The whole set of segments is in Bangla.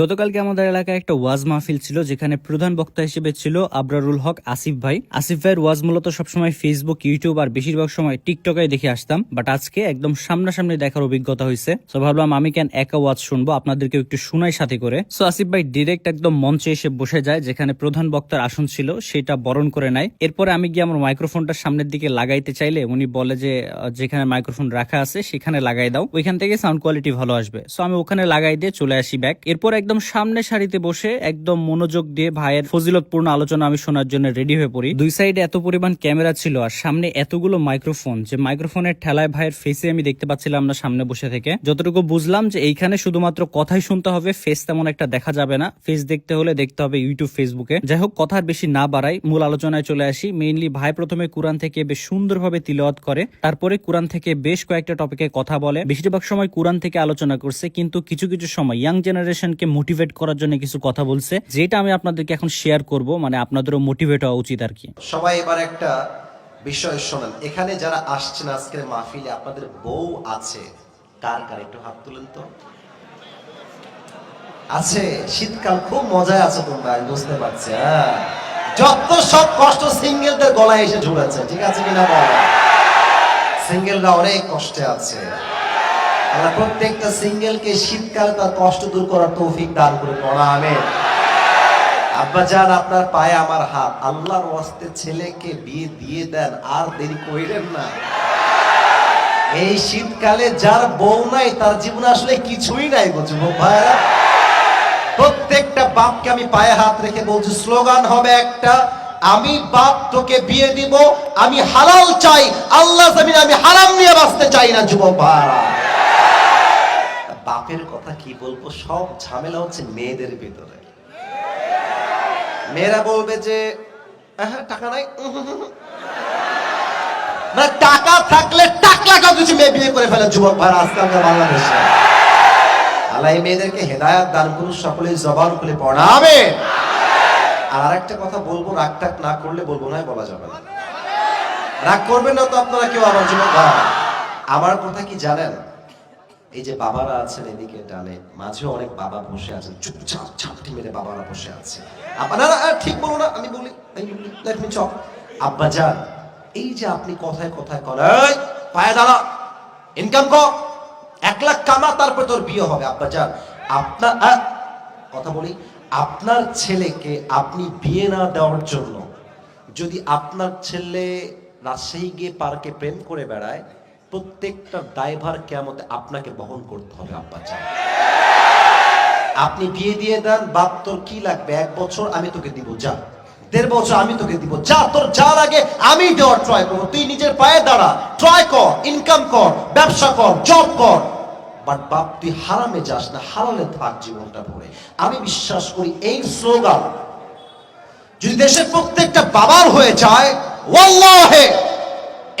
গতকালকে আমাদের এলাকায় একটা ওয়াজ মাহফিল ছিল, যেখানে প্রধান বক্তা হিসেবে ছিল আবরারুল হক আসিফ ভাই। আসিফ ভাইয়ের ওয়াজ মূলত সবসময় ফেসবুক ইউটিউব আর বেশিরভাগ সময় টিকটকে দেখে আসতাম। বাট আজকে একদম সামনাসামনি দেখার অভিজ্ঞতা হয়েছে। তো ভাবলাম আমি কেন একা ওয়াজ শুনব আপনাদেরকে একটু শুনাই সাথে করে। সো আসিফ ভাই ডিরেক্ট একদম মঞ্চে এসে বসে যায়, যেখানে প্রধান বক্তার আসন ছিল, সেটা বরণ করে নেয়। এরপরে আমি গিয়ে আমার মাইক্রোফোনটা সামনের দিকে লাগাইতে চাইলে উনি বলে যে যেখানে মাইক্রোফোন রাখা আছে, সেখানে লাগাই দাও। ওইখান থেকে সাউন্ড কোয়ালিটি ভালো আসবে। সো আমি ওখানে লাগাই দিয়ে চলে আসি ব্যাক এরপর একদম সামনে সারিতে বসে একদম মনোযোগ দিয়ে ভাইয়ের ফজিলতপূর্ণ আলোচনা আমি শোনার জন্য রেডি হয়ে পড়ি। দুই সাইডে এত পরিমাণ ক্যামেরা ছিল আর সামনে এতগুলো মাইক্রোফোন, যে মাইক্রোফোনের ঠেলায় ভাইয়ের ফেসে আমি দেখতে পাচ্ছিলাম না সামনে বসে থেকে। যতটুকু বুঝলাম যে এইখানে শুধুমাত্র কথাই শুনতে হবে ফেস তেমন একটা দেখা যাবে না। ফেস দেখতে হলে দেখতে হবে ইউটিউব ফেসবুকে যাই হোক, কথা আর বেশি না বাড়াই, মূল আলোচনায় চলে আসি। মেইনলি ভাই প্রথমে কোরআন থেকে বেশ সুন্দরভাবে তিলওয়াত করে, তারপরে কোরআন থেকে বেশ কয়েকটা টপিকে কথা বলে। বেশিরভাগ সময় কোরআন থেকে আলোচনা করছে, কিন্তু কিছু কিছু সময় ইয়াং জেনারেশনকে মোটিভেট করার জন্য কিছু কথা বলছে, যেটা আমি আপনাদেরকে এখন শেয়ার করব মানে আপনাদেরও মোটিভেট হওয়া উচিত আর কি। সবাই এবার একটা বিষয় শোনেন। এখানে যারা আসছেন আজকের মাহফিলে, আপনাদের বউ আছে। কার কার? একটু হাত তুলেন তো। আছে। শীতকাল খুব মজায় আছে তোমরা বুঝতে পারছি হ্যাঁ। যত সব কষ্ট সিঙ্গেলদের গলায় এসে ঝুলেছে, ঠিক আছে কিনা বল? সিঙ্গেলরা অনেক কষ্টে আছে। আমরা প্রত্যেকটা সিঙ্গেলকে শীতকালে তার কষ্ট দূর করার তৌফিক দান করে পড়া আমেন। আব্বা যান আপনার পায়ে আমার হাত। আল্লাহর ওয়াস্তে ছেলেকে বিয়ে দিয়ে দেন, আর দেরি কইরেন না। এই শীতকালে যার বউ নাই, তার জীবনে আসলে কিছুই নাই বুঝব ভাইরা প্রত্যেকটা বাপকে আমি পায়ে হাত রেখে বলছি, স্লোগান হবে একটা, আমি বাপ তোকে বিয়ে দিব, আমি হালাল চাই, আল্লাহ আমি হারাম নিয়ে বাঁচতে চাই না যুবক ভাইরা বাপের কথা কি বলব? সব ঝামেলা হচ্ছে মেয়েদের ভিতরে। মেয়েরা বলবে যে আহা, টাকা নাই। না টাকা থাকলে টাক লাগাও কিছু মেয়ে বিয়ে করে ফেলে যুবক ভাই আজকালকার বাংলাদেশে। আল্লাহ এই মেয়েদেরকে হেদায়াত দান করুন সকলে জবান খুলে পড়াবে আর আরেকটা কথা বলব রাগ টাক না করলে বলব না বলা যাবে না। রাগ করবেন না তো আপনারা কেউ আমার যুবক ভাই? আমার কথা কি জানেন? এই যে বাবারা আছেন এদিকে ডানে মাঝেও অনেক বাবা বসে আছেন। চুপচাপ ছাপটি মেরে বাবারা বসে আছে। আপনারা ঠিক বলো না, আমি বলি লেট মি আব্বা, যান। এই যে আপনি কথায় কথায় করেন পায়ে দাঁড়া ইনকাম কর, এক লাখ কামা, তারপর তোর বিয়ে হবে। আব্বা, যান। আপনার কথা বলি, আপনার ছেলেকে আপনি বিয়ে না দেওয়ার জন্য যদি আপনার ছেলে রাজশাহী গিয়ে পার্কে প্রেম করে বেড়ায় প্রত্যেকটা ড্রাইভার কেমতে আপনাকে বহন করতে হবে, আব্বা চান আপনি বিয়ে দিয়ে দেন, বাপ, তোর কি লাগবে? এক বছর আমি তোকে দিব, যা। দেড় বছর আমি তোকে দিব, যা। তোর যা লাগে আমি দেওয়ার ট্রাই করব। তুই নিজের পায়ে দাঁড়া। ট্রাই কর ইনকাম কর, ব্যবসা কর জব কর। বাট বাপ, তুই হারামে যাস না। হারালে থাক জীবনটা ভরে। আমি বিশ্বাস করি এই স্লোগান যদি দেশের প্রত্যেকটা বাবার হয়ে যায়, ওয়াল্লাহে!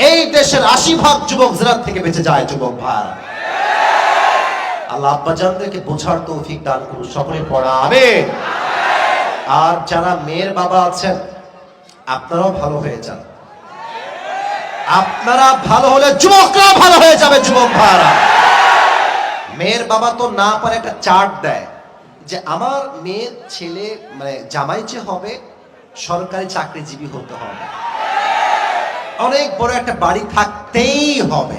এই দেশের আশি ভাগ যুবক জেলার থেকে বেঁচে যায়, যুবক ভাই। আল্লাহ আব্বাজানদেরকে বোঝার তৌফিক দান করুন, সকলে পড়া আবে আর যারা মেয়ের বাবা আছেন, আপনারাও ভালো হয়ে যান। আপনারা ভালো হলে যুবকরা ভালো হয়ে যাবে, যুবক ভাইরা। মেয়ের বাবা তো না পারে একটা চার্ট দেয় যে আমার মেয়ের ছেলে মানে জামাই যে হবে, সরকারি চাকরিজীবী হতে হবে। অনেক বড় একটা বাড়ি থাকতেই হবে।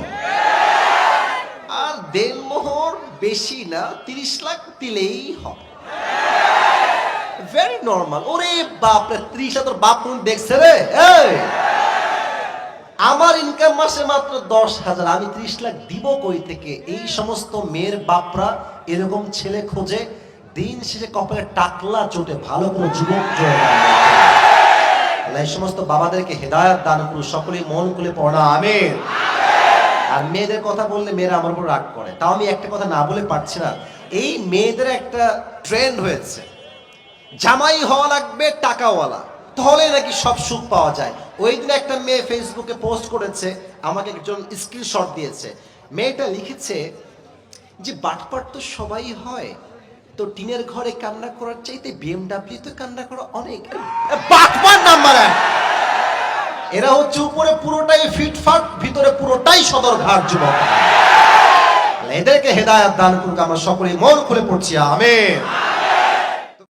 আর দেনমোহর বেশি না, তিরিশ লাখ দিলেই হবে। ভেরি নর্মাল ওরে বাপ রে, ত্রিশ তোর বাপ দেখছে রে? আমার ইনকাম মাসে মাত্র দশ হাজার, আমি ত্রিশ লাখ দিব কই থেকে? এই সমস্ত মেয়ের বাপরা এরকম ছেলে খোঁজে, দিন শেষে কপালে টাকলা চোটে ভালো কোনো যুবক না। আল্লাহ সমস্ত বাবাদেরকে হেদায়ত দান করুন সকলেই মন খুলে পড়া আমের আর মেয়েদের কথা বললে মেয়েরা আমার উপর রাগ করে। তাও আমি একটা কথা না বলে পারছি না। এই মেয়েদের একটা ট্রেন্ড হয়েছে। জামাই হওয়া লাগবে, টাকাওয়ালা। তাহলে নাকি সব সুখ পাওয়া যায়। ওই দিন একটা মেয়ে ফেসবুকে পোস্ট করেছে, আমাকে একজন স্ক্রিনশট দিয়েছে। মেয়েটা লিখেছে যে, বাটপাট তো সবাই হয়। তো টিনের ঘরে কান্না করার চাইতে বিএমডাব্লিউ তো কান্না করা অনেক। বাটপাট নাম্বার এক। এরা হচ্ছে উপরে পুরোটাই ফিটফাট, ভিতরে পুরোটাই সদর ঘাট যুবক এদেরকে হেদায়াত দান করুক, আমরা সকলে মন খুলে পড়ছি, আমেন।